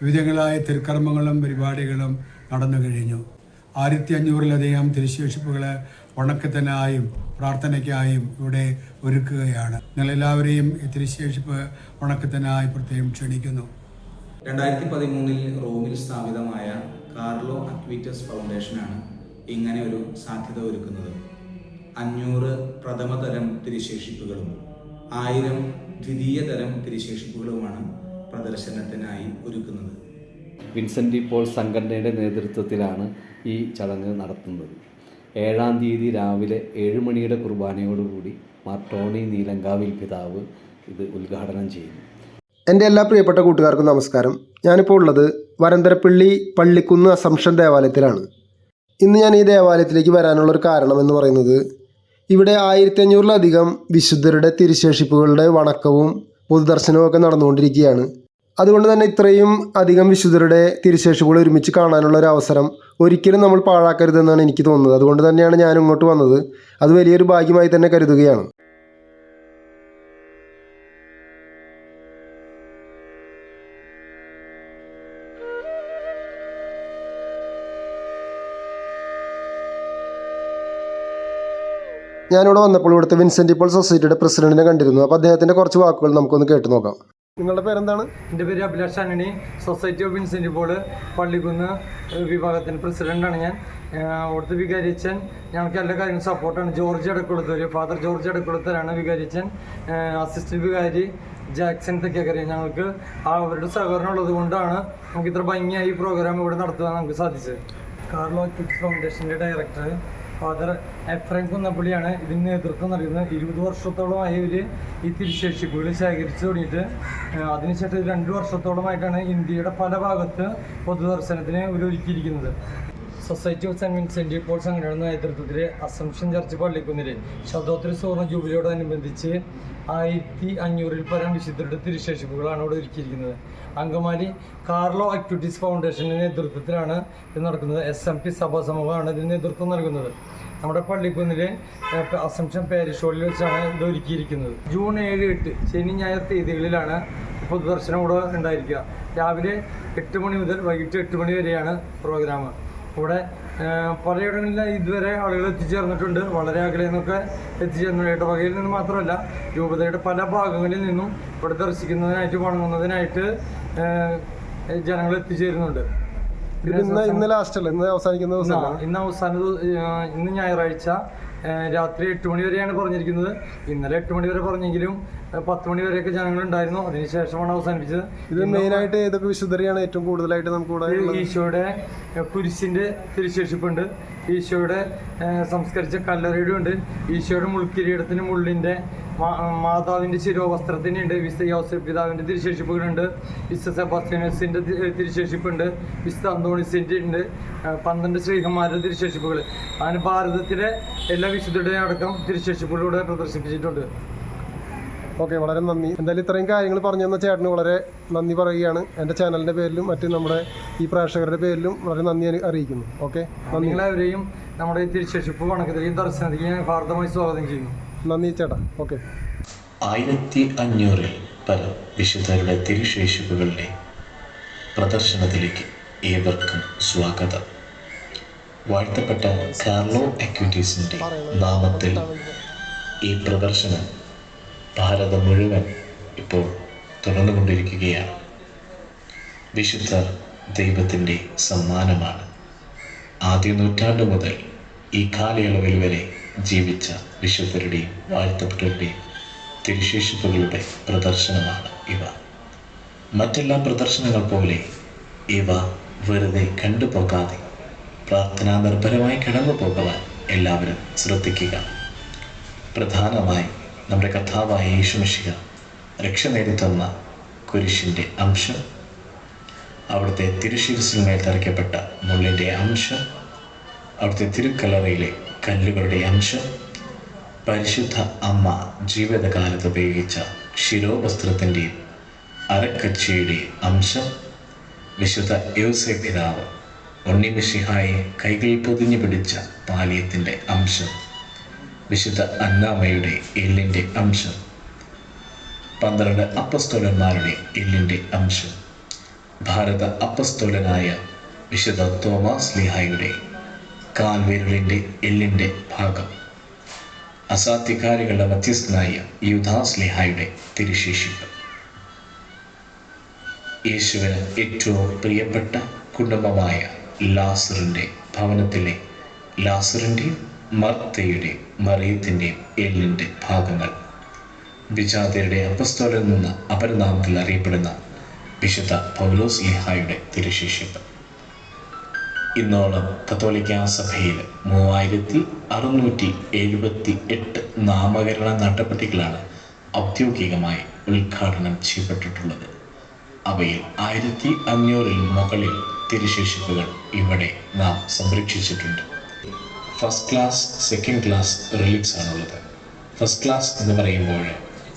വിവിധങ്ങളായ തിരുക്കർമ്മങ്ങളും പരിപാടികളും നടന്നു കഴിഞ്ഞു. ആയിരത്തി അഞ്ഞൂറിലധികം തിരുശേഷിപ്പുകളെ വണക്കത്തിനായും പ്രാർത്ഥനയ്ക്കായും ഇവിടെ ഒരുക്കുകയാണ്. നിങ്ങളെല്ലാവരെയും ഈ തിരുശേഷിപ്പ് വണക്കത്തിനായി പ്രത്യേകം ക്ഷണിക്കുന്നു. രണ്ടായിരത്തി പതിമൂന്നിൽ റോമിൽ സ്ഥാപിതമായ കാർലോ അക്വിറ്റസ് ഫൗണ്ടേഷനാണ് ഇങ്ങനെ ഒരു സാധ്യത ഒരുക്കുന്നത്. അഞ്ഞൂറ് പ്രഥമതരം തിരുശേഷിപ്പുകളും ആയിരം ദ്വിതീയതരം തിരുശേഷിപ്പുകളുമാണ് പ്രദർശനത്തിനായി ഒരുക്കുന്നത്. വിൻസെന്റ് ഇപ്പോൾ സംഘടനയുടെ നേതൃത്വത്തിലാണ് ഈ ചടങ്ങ് നടത്തുന്നത്. ഏഴാം തീയതി രാവിലെ ഏഴ് മണിയുടെ കുർബാനയോടുകൂടി മാർ ടോണി നീലങ്കാവിൽ പിതാവ് ഇത് ഉദ്ഘാടനം ചെയ്യുന്നു. എന്റെ എല്ലാ പ്രിയപ്പെട്ട കൂട്ടുകാർക്കും നമസ്കാരം. ഞാനിപ്പോൾ ഉള്ളത് വരന്തരപ്പള്ളി പള്ളിക്കുന്ന് അസംഷൻ ദേവാലയത്തിലാണ്. ഇന്ന് ഞാൻ ഈ ദേവാലയത്തിലേക്ക് വരാനുള്ളൊരു കാരണം എന്ന് പറയുന്നത് ഇവിടെ ആയിരത്തി അഞ്ഞൂറിലധികം വിശുദ്ധരുടെ തിരുശേഷിപ്പുകളുടെ വണക്കവും പൊതുദർശനവും ഒക്കെ നടന്നുകൊണ്ടിരിക്കുകയാണ്. അതുകൊണ്ട് തന്നെ ഇത്രയും അധികം വിശുദ്ധരുടെ തിരുശേഷികൾ ഒരുമിച്ച് കാണാനുള്ള ഒരു അവസരം ഒരിക്കലും നമ്മൾ പാഴാക്കരുതെന്നാണ് എനിക്ക് തോന്നുന്നത്. അതുകൊണ്ട് തന്നെയാണ് ഞാൻ ഇങ്ങോട്ട് വന്നത്. അത് വലിയൊരു ഭാഗ്യമായി തന്നെ കരുതുകയാണ്. ഞാനിവിടെ വന്നപ്പോൾ ഇവിടുത്തെ വിൻസെന്റ് ഇപ്പോൾ സൊസൈറ്റിയുടെ പ്രസിഡന്റിനെ കണ്ടിരുന്നു. അപ്പോൾ അദ്ദേഹത്തിന്റെ കുറച്ച് വാക്കുകൾ നമുക്കൊന്ന് കേട്ട് നോക്കാം. നിങ്ങളുടെ പേരെന്താണ്? എന്റെ പേര് Abhilash Antony. Society of incentive board Pallikkunnu വിഭാഗത്തിന്റെ പ്രസിഡന്റാണ് ഞാൻ. അവിടുത്തെ വികാരിച്ചൻ ഞങ്ങൾക്ക് എല്ലാ കാര്യങ്ങളും സപ്പോർട്ടാണ് ജോർജ് അടക്കുളത്തൂർ ഫാദർ ജോർജ് അടക്കുളത്തൂരാണ് വികാരിച്ചൻ അസിസ്റ്റന്റ് വികാരി ജാക്സൺ തെക്കേക്കറി ഞങ്ങൾക്ക് ആ അവരുടെ സഹകരണം ഉള്ളത് കൊണ്ടാണ് നമുക്ക് ഇത്ര ഭംഗിയായി ഈ പ്രോഗ്രാം ഇവിടെ നടത്തുവാൻ നമുക്ക് സാധിച്ചത്. കാർലോ കിഡ്സ് ഫൗണ്ടേഷന്റെ ഡയറക്ടർ ഫാദർ എഫ്രൈം കുന്നപ്പള്ളിയാണ് ഇതിന് നേതൃത്വം നൽകുന്നത്. ഇരുപത് വർഷത്തോളമായി ഇവർ ഈ തിരിശേഷിപ്പുകൾ ശേഖരിച്ചു തുടങ്ങിയിട്ട്. അതിനുശേഷം രണ്ട് വർഷത്തോളമായിട്ടാണ് ഇന്ത്യയുടെ പല ഭാഗത്ത് പൊതുദർശനത്തിന് ഇവർ ഒരുക്കിയിരിക്കുന്നത്. Society of Saint Vincent Paul സംഘടനയുടെ നേതൃത്വത്തിൽ അസംഷൻ ചർച്ച് പള്ളിക്കുന്നിൽ ശബ്ദോത്തര സുവർണ ജൂബിലിയോടനുബന്ധിച്ച് ആയിരത്തി അഞ്ഞൂറിൽ പരം വിശുദ്ധരുടെ തിരുശേഷിപ്പുകളാണ് ഇവിടെ ഒരുക്കിയിരിക്കുന്നത്. അങ്കമാലി കാർലോ ആക്ടിവിറ്റീസ് ഫൗണ്ടേഷന്റെ നേതൃത്വത്തിലാണ് ഇത് നടക്കുന്നത്. എസ് എം പി സഭാ സമൂഹമാണ് ഇതിന് നേതൃത്വം നൽകുന്നത്. നമ്മുടെ പള്ളിക്കുന്നിലെ അസംഷൻ പാരിഷ് ഹോളിൽ വെച്ചാണ് ഇത് ഒരുക്കിയിരിക്കുന്നത്. ജൂൺ ഏഴ് എട്ട് ശനി ഞായർ തീയതികളിലാണ് പൊതുദർശനം ഇവിടെ ഉണ്ടായിരിക്കുക. രാവിലെ എട്ട് മണി മുതൽ വൈകിട്ട് എട്ട് മണി വരെയാണ് പ്രോഗ്രാം. ഇവിടെ പലയിടങ്ങളിൽ പലയിടങ്ങളിലും ഇതുവരെ ആളുകൾ എത്തിച്ചേർന്നിട്ടുണ്ട്. വളരെ അകലെ നിന്നൊക്കെ എത്തിച്ചേർന്നു. ഇടവകയിൽ നിന്ന് മാത്രമല്ല രൂപതയുടെ പല ഭാഗങ്ങളിൽ നിന്നും ഇവിടെ ദർശിക്കുന്നതിനായിട്ട് വണങ്ങുന്നതിനായിട്ട് ജനങ്ങൾ എത്തിച്ചേരുന്നുണ്ട്. ഇന്ന് ഇന്ന് ലാസ്റ്റ് അല്ല? ഇന്ന് അവസാനിക്കുന്ന ദിവസം ഇന്ന് അവസാന ഇന്ന് ഞായറാഴ്ച രാത്രി എട്ട് മണി വരെയാണ് പറഞ്ഞിരിക്കുന്നത്. ഇന്നലെ എട്ട് മണി വരെ പറഞ്ഞെങ്കിലും പത്ത് മണി വരെയൊക്കെ ജനങ്ങൾ ഉണ്ടായിരുന്നു അതിനുശേഷമാണ് അവസാനിപ്പിച്ചത്. ഇത് മെയിനായിട്ട് ഏതൊക്കെ വിശുദ്ധരെയാണ് ഏറ്റവും കൂടുതലായിട്ട് നമുക്ക്? ഈശോയുടെ കുരിശിന്റെ തിരിശേഷിപ്പുണ്ട്. ഈശോയുടെ സംസ്കരിച്ച കല്ലറയുടെ ഉണ്ട് ഈശോയുടെ മുൾക്കിരീടത്തിന് മുള്ളിന്റെ മാതാവിന്റെ ചിരോ വസ്ത്രത്തിനുണ്ട് വിശുദ്ധ യോസഫ് പിതാവിന്റെ തിരുശേഷിപ്പുകളുണ്ട് വിശുദ്ധ സെബാസ്റ്റ്യനസിന്റെ തിരിശേഷിപ്പുണ്ട് വിശുദ്ധ അന്തോണിസിന്റെ ഉണ്ട് പന്ത്രണ്ട് ശ്രീഹന്മാരുടെ തിരുശേഷിപ്പുകൾ. അങ്ങനെ ഭാരതത്തിലെ എല്ലാ വിശുദ്ധരുടെയും അടക്കം തിരുശേഷിപ്പുകളിലൂടെ പ്രദർശിപ്പിച്ചിട്ടുണ്ട്. ഓക്കെ വളരെ നന്ദി. എന്തായാലും ഇത്രയും കാര്യങ്ങൾ പറഞ്ഞു തന്ന ചേട്ടന് വളരെ നന്ദി പറയുകയാണ്. എന്റെ ചാനലിന്റെ പേരിലും മറ്റ് നമ്മുടെ ഈ പ്രേക്ഷകരുടെ പേരിലും വളരെ നന്ദി അറിയിക്കുന്നു. ഓക്കെ നന്ദി. നിങ്ങളെവരെയും നമ്മുടെ ഈ തിരുശേഷിപ്പ് വണക്കത്തിലേക്കും ദർശനത്തിലേക്കും ഞാൻ ഹാർദമായി സ്വാഗതം ചെയ്യുന്നു. നന്ദി ചേട്ടാ. ഓക്കെ ആയിരത്തി അഞ്ഞൂറിൽ പല വിശുദ്ധരുടെ തിരുശേഷിപ്പുകളുടെ പ്രദർശനത്തിലേക്ക് ഏവർക്കും സ്വാഗതം. വാഴ്ത്തപ്പെട്ട കാർലോ അക്യൂറ്റീസിന്റെ നാമത്തിൽ ഈ പ്രദർശനം ഭാരതം മുഴുവൻ ഇപ്പോൾ തുടർന്നുകൊണ്ടിരിക്കുകയാണ് വിശുദ്ധർ ദൈവത്തിന്റെ സമ്മാനമാണ്. ആദ്യ നൂറ്റാണ്ട് മുതൽ ഈ കാലയളവിൽ വരെ ജീവിച്ച വിശുദ്ധരുടെയും വാഴ്ത്തപ്പെട്ടവരുടെയും തിരുശേഷിപ്പുകളുടെ പ്രദർശനമാണ് ഇവ. മറ്റെല്ലാ പ്രദർശനങ്ങൾ പോലെ ഇവ വെറുതെ കണ്ടുപോകാതെ പ്രാർത്ഥനാ നിർഭരമായി കടന്നു പോകുവാൻ എല്ലാവരും ശ്രദ്ധിക്കുക. പ്രധാനമായി നമ്മുടെ കഥാവായ യേശുമിഷിക രക്ഷ നേടിത്തന്ന കുരിശിന്റെ അംശം അവിടുത്തെ തിരുശിരസിന്മേൽ തറയ്ക്കപ്പെട്ട മുള്ളിന്റെ അംശം അവിടുത്തെ തിരുക്കല്ലറയിലെ കല്ലുകളുടെ അംശം. പരിശുദ്ധ അമ്മ ജീവിതകാലത്ത് ഉപയോഗിച്ച ശിരോവസ്ത്രത്തിന്റെയും അരക്കച്ചയുടെയും അംശം. വിശുദ്ധ യോസെ പിതാവ് ഉണ്ണിമിഷിഹായെ കൈകളിൽ പൊതിഞ്ഞു പിടിച്ച പാലിയത്തിന്റെ അംശം. വിശുദ്ധ അന്നാമയുടെ എല്ലിന്റെ അംശം. പന്ത്രണ്ട് അപ്പസ്തോലന്മാരുടെ എല്ലിന്റെ അംശം. ഭാരത അപ്പസ്തോലനായ വിശുദ്ധ തോമസ് ലിഹായുടെ കാൽവിരലിന്റെ എല്ലിന്റെ ഭാഗം. അസാധ്യകാരികളുടെ മധ്യസ്ഥനായ യുദാസ് ലിഹായുടെ തിരുശേഷിപ്പ്. യേശുവിന് ഏറ്റവും പ്രിയപ്പെട്ട കുടുംബമായ ലാസറിന്റെ ഭവനത്തിലെ ലാസറിന്റെയും മർത്തയുടെ മറിയത്തിന്റെയും എല്ലിന്റെ ഭാഗങ്ങൾ. വിജാതയുടെ അപ്പസ്തോലിൽ നിന്ന് അപരനാമത്തിൽ അറിയപ്പെടുന്ന വിശുദ്ധ പൗലോസ് ലിഹായുടെ തിരുശേഷിപ്പ്. ഇന്നോളം കത്തോലിക്ക സഭയിൽ മൂവായിരത്തി അറുന്നൂറ്റി എഴുപത്തി എട്ട് നാമകരണ നടപടികളാണ് ഔദ്യോഗികമായി ഉദ്ഘാടനം ചെയ്യപ്പെട്ടിട്ടുള്ളത്. അവയിൽ ആയിരത്തി അഞ്ഞൂറിൽ മുകളിൽ തിരുശേഷിപ്പുകൾ ഇവിടെ നാം സംരക്ഷിച്ചിട്ടുണ്ട്. First class second class relics ആണുള്ളത്. ഫസ്റ്റ് ക്ലാസ് എന്ന് പറയുമ്പോൾ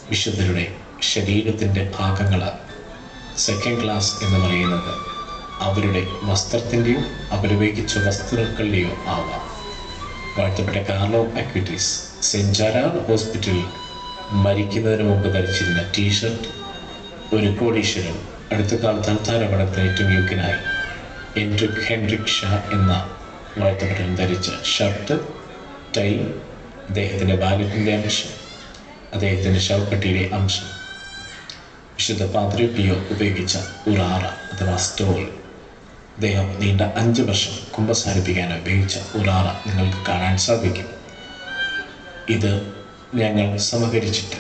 വിശുദ്ധരുടെ ശരീരത്തിന്റെ ഭാഗങ്ങളാണ്. സെക്കൻഡ് ക്ലാസ് എന്ന് പറയുന്നത് അവരുടെ വസ്ത്രത്തിന്റെയോ അവരുപയോഗിച്ച വസ്തുക്കളുടെയോ ആവാം. വാഴ്ത്തപ്പെട്ട കാർലോ അക്വിറ്റീസ് സെന്റ് ജാരാർ ഹോസ്പിറ്റലിൽ മരിക്കുന്നതിന് മുമ്പ് ധരിച്ചിരുന്ന ടീഷർട്ട് ഒരു കോടീശ്വരൻ അടുത്ത കാലത്ത് അൽത്താരപടത്തിന് ഏറ്റവും യോഗ്യനായി. എൻട്രിക് ഹെൻഡ്രിക് ഷാ എന്ന വാഴ്ത്തപ്പെട്ടവൻ ധരിച്ച ഷർട്ട് ടൈ അദ്ദേഹത്തിന്റെ ബാലറ്റിന്റെ അംശം അദ്ദേഹത്തിന്റെ ശവപ്പെട്ടിയുടെ അംശം. വിശുദ്ധ പാദ്രിപ്പിയോ ഉപയോഗിച്ച ഉറാറ അഥവാ സ്റ്റോൾ. അദ്ദേഹം നീണ്ട അഞ്ച് വർഷം കുമ്പസാരിപ്പിക്കാൻ ഉപയോഗിച്ച ഉറാറ നിങ്ങൾക്ക് കാണാൻ സാധിക്കും. ഇത് ഞങ്ങൾ സമകരിച്ചിട്ട്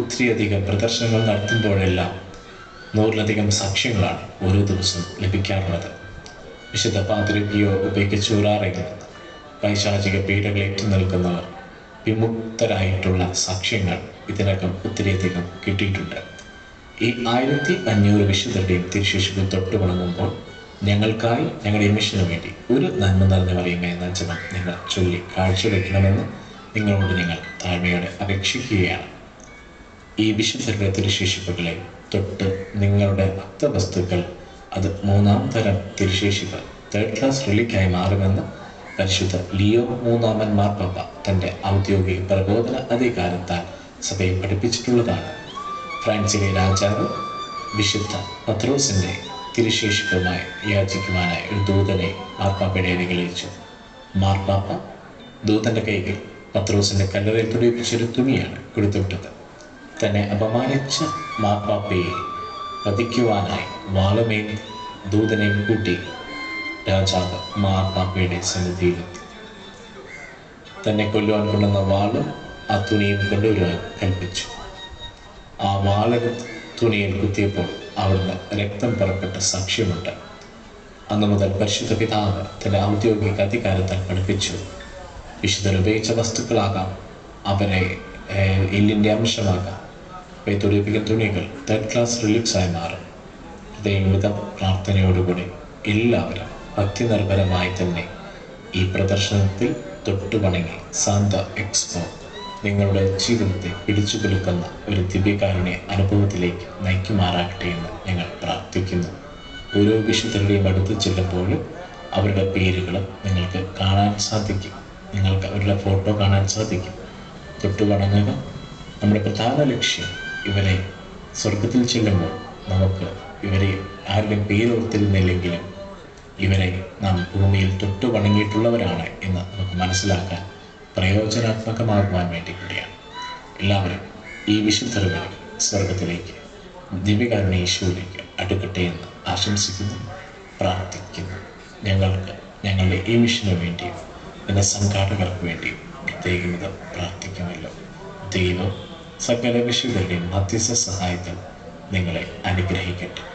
ഒത്തിരിയധികം പ്രദർശനങ്ങൾ നടത്തുമ്പോഴെല്ലാം നൂറിലധികം സാക്ഷ്യങ്ങളാണ് ഓരോ ദിവസവും ലഭിക്കാറുള്ളത്. വിശുദ്ധ പാതിരിപ്പിയോ ഉപയോഗിച്ച ഉറാറയിൽ നിന്ന് പൈശാചിക പീഡകളേറ്റു നിൽക്കുന്നവർ വിമുക്തരായിട്ടുള്ള സാക്ഷ്യങ്ങൾ ഇതിനകം ഒത്തിരിയധികം കിട്ടിയിട്ടുണ്ട്. ഈ ആയിരത്തി അഞ്ഞൂറ് വിശുദ്ധരുടെയും തിരുശേഷിപ്പിൽ തൊട്ട് ഞങ്ങൾക്കായി ഞങ്ങളുടെ മിഷനു വേണ്ടി ഒരു നന്മ നിറഞ്ഞ പറയുക എന്ന ജപം നിങ്ങൾ ചൊല്ലി കാഴ്ചവെക്കണമെന്ന് നിങ്ങളോട് ഞങ്ങൾ താഴ്മയോടെ അപേക്ഷിക്കുകയാണ്. ഈ വിശുദ്ധരുടെ തിരുശേഷിപ്പുകളെ തൊട്ട് നിങ്ങളുടെ ഭക്തവസ്തുക്കൾ അത് മൂന്നാം തരം തിരുശേഷിപ്പ് തേർഡ് ക്ലാസ് റിലിക്കായി മാറുമെന്ന് പരിശുദ്ധ ലിയോ മൂന്നാമൻ മാർപ്പാപ്പ തന്റെ ഔദ്യോഗിക പ്രബോധന അധികാരത്താൽ സഭയെ പഠിപ്പിച്ചിട്ടുള്ളതാണ്. ഫ്രാൻസിലെ രാജാവ് വിശുദ്ധ പത്രോസിന്റെ തിരുശേഷിപ്പുമായി യാചിക്കുവാനായി ഒരു ദൂതനെ മാർപ്പാപ്പയുടെ അരികിൽ അയച്ചു മാർപ്പാപ്പ ദൂതന്റെ കൈകൾ പത്രോസിന്റെ കല്ലറയിൽ തുടിപ്പിച്ചൊരു തുണിയാണ് കൊടുത്തുവിട്ടത്. തന്നെ അപമാനിച്ച മാർപ്പാപ്പയെ വധിക്കുവാനായി വാളുമേൽ ദൂതനെയും കൂട്ടി രാജാവ് മാർപ്പാപ്പയുടെ സന്നിധിയിലെത്തി. തന്നെ കൊല്ലുവാൻ കൊണ്ടുവന്ന വാളും ആ തുണിയും കൊണ്ടുവരുവാൻ കൽപ്പിച്ചു. ആ വാളെടുത്ത് തുണിയിൽ കുത്തിയപ്പോൾ അവിടുന്ന് രക്തം പുറപ്പെട്ട സാക്ഷ്യമുണ്ട്. അന്ന് മുതൽ പരിശുദ്ധ പിതാവ് തന്റെ ഔദ്യോഗിക അധികാരത്തിൽ പഠിപ്പിച്ചു. വിശുദ്ധർ ഉപയോഗിച്ച വസ്തുക്കളാകാം അവരെ എല്ലിന്റെ അംശമാകാം. അവയെ തുടിപ്പിക്കുന്ന തുണികൾ തേർഡ് ക്ലാസ് റിലിക്സായി മാറും. ഹൃദയമിത പ്രാർത്ഥനയോടുകൂടി എല്ലാവരും ഭക്തി നിർഭരമായി തന്നെ ഈ പ്രദർശനത്തിൽ തൊട്ടുപണങ്ങി സാന്ത എക്സ്പോ നിങ്ങളുടെ ജീവിതത്തെ പിടിച്ചു കുലുക്കുന്ന ഒരു ദിവ്യകാരുണ്യ അനുഭവത്തിലേക്ക് നയിക്കുമാറാകട്ടെ എന്ന് ഞങ്ങൾ പ്രാർത്ഥിക്കുന്നു. ഓരോ വിശുദ്ധരുടെയും അടുത്ത് ചെല്ലുമ്പോഴും അവരുടെ പേരുകളും നിങ്ങൾക്ക് കാണാൻ സാധിക്കും. നിങ്ങൾക്ക് അവരുടെ ഫോട്ടോ കാണാൻ സാധിക്കും. തൊട്ടു വണങ്ങുക. നമ്മുടെ പ്രധാന ലക്ഷ്യം ഇവരെ സ്വർഗത്തിൽ ചെല്ലുമ്പോൾ നമുക്ക് ഇവരെ ആരുടെയും പേരോർത്തിരുന്നില്ലെങ്കിലും ഇവരെ നാം ഭൂമിയിൽ തൊട്ടു വണങ്ങിയിട്ടുള്ളവരാണ് എന്ന് നമുക്ക് മനസ്സിലാക്കാൻ പ്രയോജനാത്മകമാകുവാൻ വേണ്ടി കൂടിയാണ്. എല്ലാവരും ഈ വിശുദ്ധരുകളെ സ്വർഗത്തിലേക്ക് ദിവ്യകാരുണ്യ യേശുവിലേക്ക് അടുക്കട്ടെ എന്ന് ആശംസിക്കുന്നു പ്രാർത്ഥിക്കുന്നു. ഞങ്ങൾക്ക് ഞങ്ങളുടെ ഈ മിഷന് വേണ്ടിയും പിന്നെ സംഘാടകർക്ക് വേണ്ടിയും ഇത് പ്രാർത്ഥിക്കുമല്ലോ. ദൈവം സകല വിശുദ്ധരുടെയും മധ്യസ്ഥ സഹായത്തിൽ നിങ്ങളെ അനുഗ്രഹിക്കട്ടെ.